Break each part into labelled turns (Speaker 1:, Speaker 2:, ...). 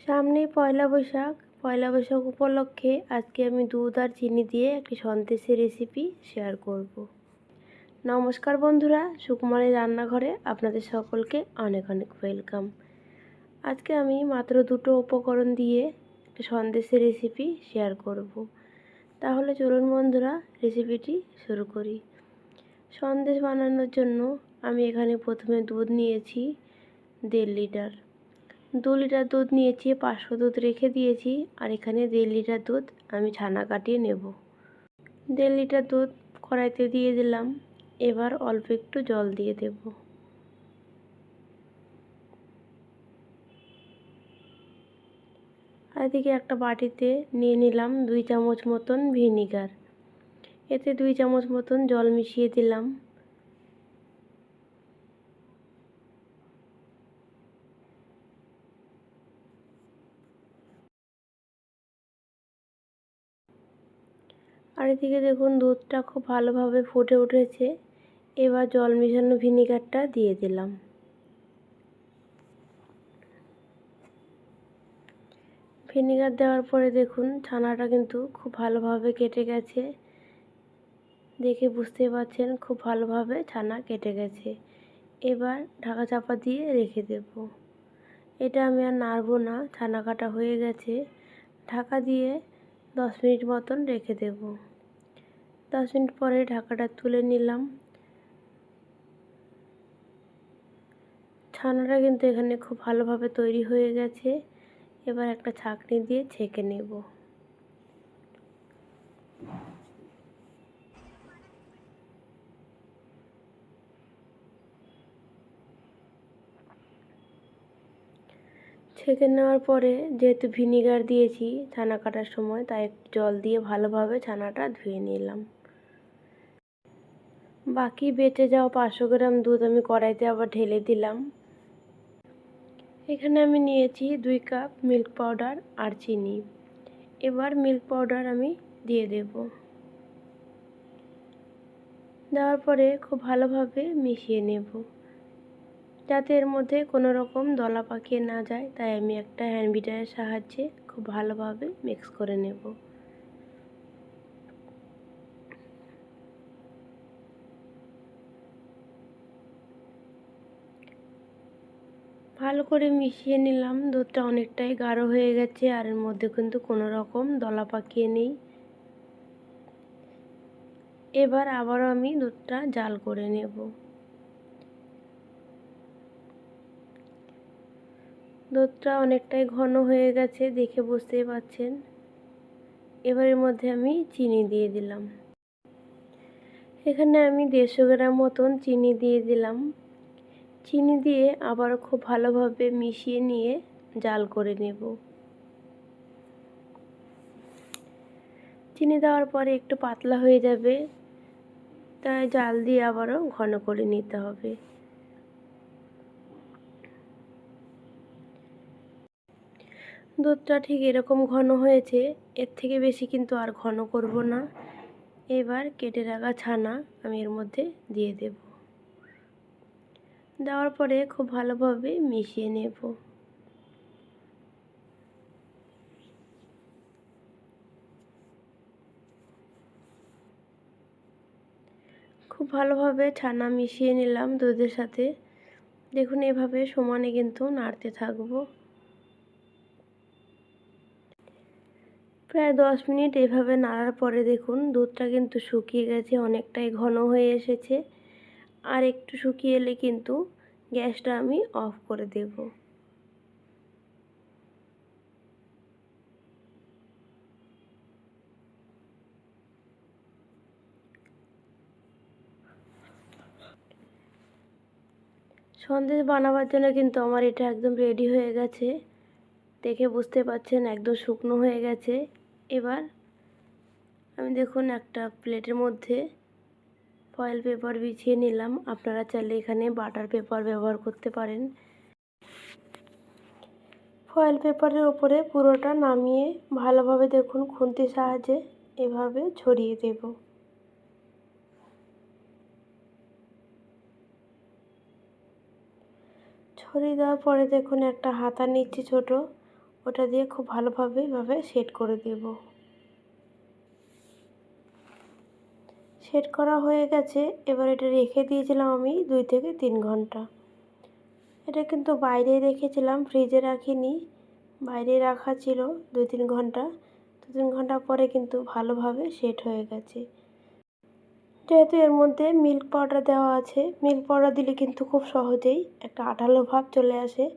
Speaker 1: সামনেই পয়লা বৈশাখ পয়লা বৈশাখ উপলক্ষে আজকে আমি দুধ আর চিনি দিয়ে একটি সন্দেশের রেসিপি শেয়ার করব। নমস্কার বন্ধুরা সুকুমারের রান্নাঘরে আপনাদের সকলকে অনেক অনেক ওয়েলকাম আজকে আমি মাত্র দুটো উপকরণ দিয়ে একটি সন্দেশের রেসিপি শেয়ার করব। তাহলে চলুন বন্ধুরা রেসিপিটি শুরু করি সন্দেশ বানানোর জন্য আমি এখানে প্রথমে দুধ নিয়েছি দেড় লিটার দু লিটার দুধ নিয়েছি, পাঁচশো দুধ রেখে দিয়েছি আর এখানে দেড় লিটার দুধ আমি ছানা কাটিয়ে নেব। দেড় লিটার দুধ কড়াইতে দিয়ে দিলাম, এবার অল্প একটু জল দিয়ে দেব। আর এদিকে একটা বাটিতে নিয়ে নিলাম দুই চামচ মতন ভিনিগার। এতে দুই চামচ মতন জল মিশিয়ে দিলাম। আর এদিকে দেখুন দুধটা খুব ভালোভাবে ফুটে উঠেছে। এবার জল মেশানো ভিনিগারটা দিয়ে দিলাম। ভিনিগার দেওয়ার পরে দেখুন ছানাটা কিন্তু খুব ভালোভাবে কেটে গেছে। দেখে বুঝতে পারছেন খুব ভালোভাবে ছানা কেটে গেছে। এবার ঢাকা চাপা দিয়ে রেখে দেব। এটা আমি আর নাড়বো না, ছানা কাটা হয়ে গেছে। ঢাকা দিয়ে দশ মিনিট মতন রেখে দেব। দশ মিনিট পরে ঢাকাটা তুলে নিলাম। ছানাটা কিন্তু এখানে খুব ভালোভাবে তৈরি হয়ে গেছে। এবার একটা ছাঁকনি দিয়ে ছেঁকে নেব। ছেঁকে নেওয়ার পরে যেহেতু ভিনিগার দিয়েছি ছানা কাটার সময়, তাই জল দিয়ে ভালোভাবে ছানাটা ধুয়ে নিলাম। বাকি বেঁচে যাওয়া পাঁচশো গ্রাম দুধ আমি কড়াইতে আবার ঢেলে দিলাম। এখানে আমি নিয়েছি দুই কাপ মিল্ক পাউডার আর চিনি। এবার মিল্ক পাউডার আমি দিয়ে দেব। দেওয়ার পরে খুব ভালোভাবে মিশিয়ে নেব। যাতে এর মধ্যে কোনো রকম দলা পাকিয়ে না যায়, তাই আমি একটা হ্যান্ড বিটারের সাহায্যে খুব ভালোভাবে মিক্স করে নেব। ভালো করে মিশিয়ে নিলাম। দুধটা অনেকটাই গাঢ় হয়ে গেছে আর এর মধ্যে কিন্তু কোনো রকম দলা পাকিয়ে নেই। এবার আবারও আমি দুধটা জাল করে নেব। দুধটা অনেকটাই ঘন হয়ে গেছে দেখে বুঝতেই পাচ্ছেন। এবারের মধ্যে আমি চিনি দিয়ে দিলাম। এখানে আমি দেড়শো গ্রাম মতন চিনি দিয়ে দিলাম। চিনি দিয়ে আবারও খুব ভালোভাবে মিশিয়ে নিয়ে জাল করে নেব। চিনি দেওয়ার পরে একটু পাতলা হয়ে যাবে, তাই জাল দিয়ে আবারও ঘন করে নিতে হবে। দুধটা ঠিক এরকম ঘন হয়েছে, এর থেকে বেশি কিন্তু আর ঘন করব না। এবার কেটে রাখা ছানা আমি এর মধ্যে দিয়ে দেব। দেওয়ার পরে খুব ভালোভাবে মিশিয়ে নেব। খুব ভালোভাবে ছানা মিশিয়ে নিলাম দুধের সাথে। দেখুন, এভাবে সমানে কিন্তু নাড়তে থাকব। প্রায় দশ মিনিট এভাবে নাড়ার পরে দেখুন, দুধটা কিন্তু শুকিয়ে গেছে, অনেকটাই ঘন হয়ে এসেছে। আর একটু শুকিয়ে এলে কিন্তু গ্যাসটা আমি অফ করে দেব। সন্দেশ বানাবার জন্য কিন্তু আমার এটা একদম রেডি হয়ে গেছে। দেখে বুঝতে পারছেন একদম শুকনো হয়ে গেছে। এবার আমি দেখুন একটা প্লেটের মধ্যে ফয়েল পেপার বিছিয়ে নিলাম। আপনারা চাইলে এখানে বাটার পেপার ব্যবহার করতে পারেন। ফয়েল পেপারের ওপরে পুরোটা নামিয়ে ভালোভাবে দেখুন খুন্তির সাহায্যে এভাবে ছড়িয়ে দেব। ছড়িয়ে দেওয়ার পরে দেখুন একটা হাতা নিচ্ছি ছোটো, ওটা দিয়ে খুব ভালোভাবে এভাবে সেট করে দেব। সেট করা হয়ে গেছে। এবার এটা রেখে দিয়েছিলাম আমি দুই থেকে তিন ঘণ্টা। এটা কিন্তু বাইরে রেখেছিলাম, ফ্রিজে রাখিনি, বাইরে রাখা ছিল দুই তিন ঘণ্টা। দু তিন ঘণ্টা পরে কিন্তু ভালোভাবে সেট হয়ে গেছে। যেহেতু এর মধ্যে মিল্ক পাউডার দেওয়া আছে, মিল্ক পাউডার দিলে কিন্তু খুব সহজেই একটা আঠালো ভাব চলে আসে,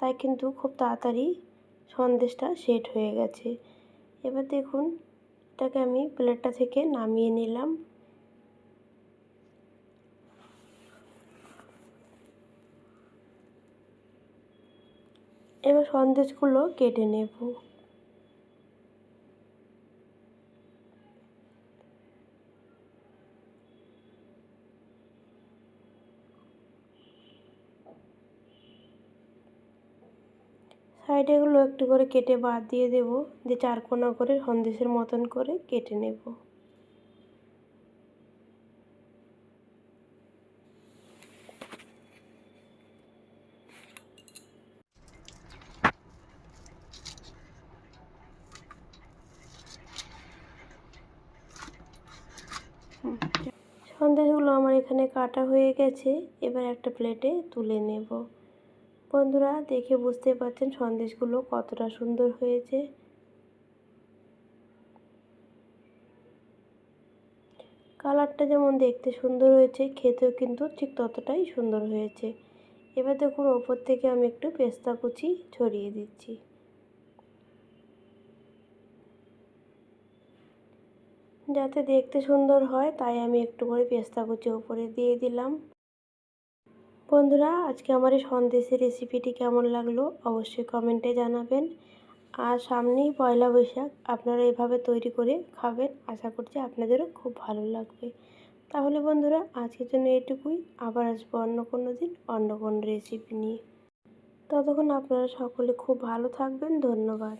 Speaker 1: তাই কিন্তু খুব তাড়াতাড়ি সন্দেশটা সেট হয়ে গেছে। এবার দেখুন, এটাকে আমি প্লেটটা থেকে নামিয়ে নিলাম। এবার সন্দেশগুলো কেটে নেব। সাইডেগুলো একটু করে কেটে বাদ দিয়ে দেব, দিয়ে চারকোনা করে সন্দেশের মতন করে কেটে নেব। সন্দেশগুলো আমার এখানে কাটা হয়ে গেছে। এবার একটা প্লেটে তুলে নেব। বন্ধুরা, দেখে বুঝতে পারছেন সন্দেশগুলো কতটা সুন্দর হয়েছে। কালারটা যেমন দেখতে সুন্দর হয়েছে, খেতেও কিন্তু ঠিক ততটাই সুন্দর হয়েছে। এবার দেখুন, ওপর থেকে আমি একটু পেস্তা কুচি ছড়িয়ে দিচ্ছি। যাতে দেখতে সুন্দর হয়, তাই আমি একটু করে পেস্তা কুচি উপরে দিয়ে দিলাম। বন্ধুরা, আজকে আমার এই সন্দেশের রেসিপিটি কেমন লাগল অবশ্যই কমেন্টে জানাবেন। আর সামনেই পয়লা বৈশাখ, আপনারা এভাবে তৈরি করে খাবেন, আশা করছি আপনাদেরও খুব ভালো লাগবে। তাহলে বন্ধুরা, আজকের জন্য এটুকুই। আবার আসব অন্য কোনো দিন, অন্য কোনো রেসিপি নিয়ে। ততক্ষণ আপনারা সকলে খুব ভালো থাকবেন। ধন্যবাদ।